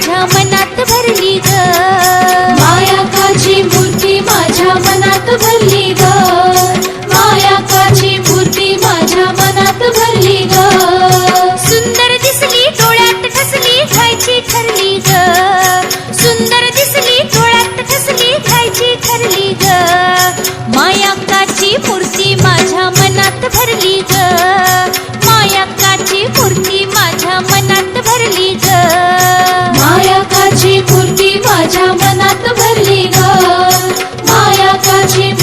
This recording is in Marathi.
माझ्या मनात भरली ग. मायाकाची मूर्ती माझ्या मनात भरली ग. मायाकाची मूर्ती माझ्या मनात भरली ग. सुंदर दिसली डोळ्यात ठसली खायची ठरली ग. सुंदर दिसली डोळ्यात ठसली खायची ठरली ग. मायाकाची मूर्ती माझ्या मनात भरली ग. मायाकाची मूर्ती माझ्या मनात भरली ग. मायाकाची